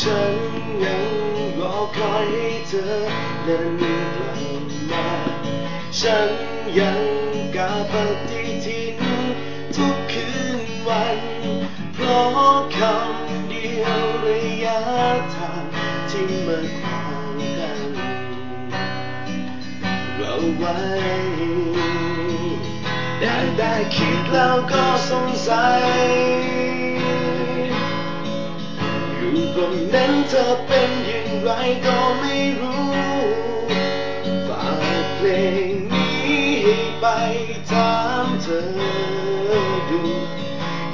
ฉันยังรอคอยให้เธอนั้นกลับมา ฉันยังกาปฏิทินทุกคืนวัน เพราะคำเดียวระยะทางที่มันขวางกัน เราไว้ได้ได้คิดแล้วก็สงสัย ตรงนั้นเธอเป็นอย่างไรก็ไม่รู้ฝากเพลงนี้ให้ไปถามเธอดู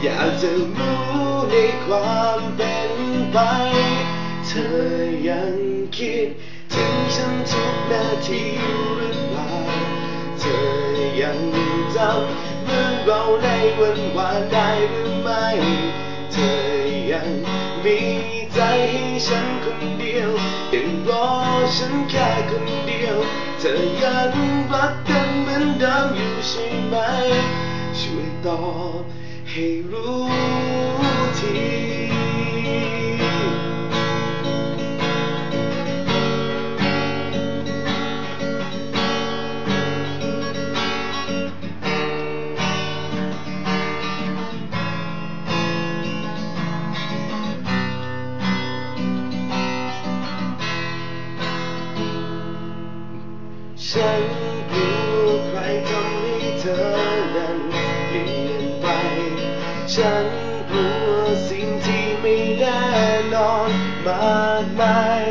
อยากจะรู้ในความเป็นไป เธอยังคิด ถึงฉันทุกนาทีหรือเปล่า เธอยังจำเรื่องเราในวันวานได้หรือไม่ เธอยัง มีใจให้ฉันคนเดียวยังรอฉันแค่คนเดียว เธอยังรักกันเหมือนเดิมอยู่ใช่ไหม ช่วยตอบให้รู้ที ฉันกลัวใครทำให้เธอนั้นเปลี่ยนไป ฉันกลัวสิ่งที่ไม่แน่นอนมากมาย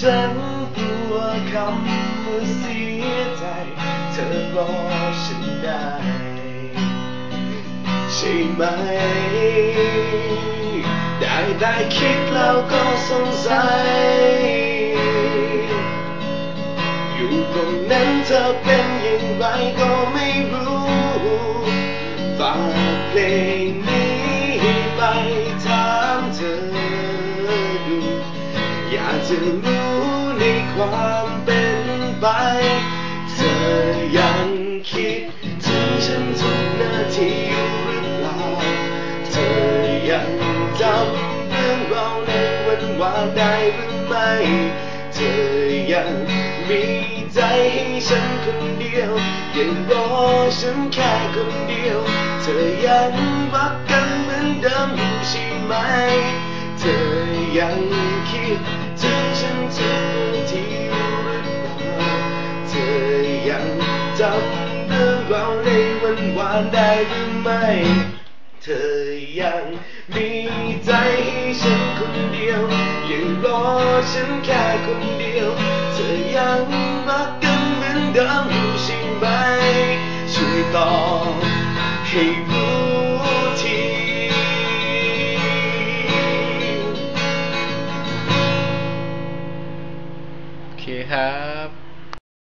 ฉันกลัวคำว่าเสียใจ เธอรอฉันได้ ใช่ไหม ได้ได้คิดแล้วก็สงสัย เธอเป็นอย่างไรก็ไม่รู้ฝากเพลงนี้ไปถามเธอดู อยากจะรู้ในความเป็นไป เธอยังคิดถึงฉันทุกนาทีอยู่หรือเปล่า เธอยังจำเรื่องเราในวันวานได้หรือไม่ เธอยังมี ใจให้ฉันคนเดียวยังรอฉันแค่คนเดียว เธอยังรักกันเหมือนเดิมอยู่ใช่ไหม เธอยังคิดถึงฉันทุกนาทีอยู่หรือเปล่าเธอยังจำเรื่องเราในวันวานได้หรือไม่ เธอยังมีใจให้ฉันคนเดียวยังรอฉันแค่คนเดียว จะยังรักกันเหมือนเดิมอยู่ใช่ไหมช่วยตอบให้รู้ทีโอเคครับ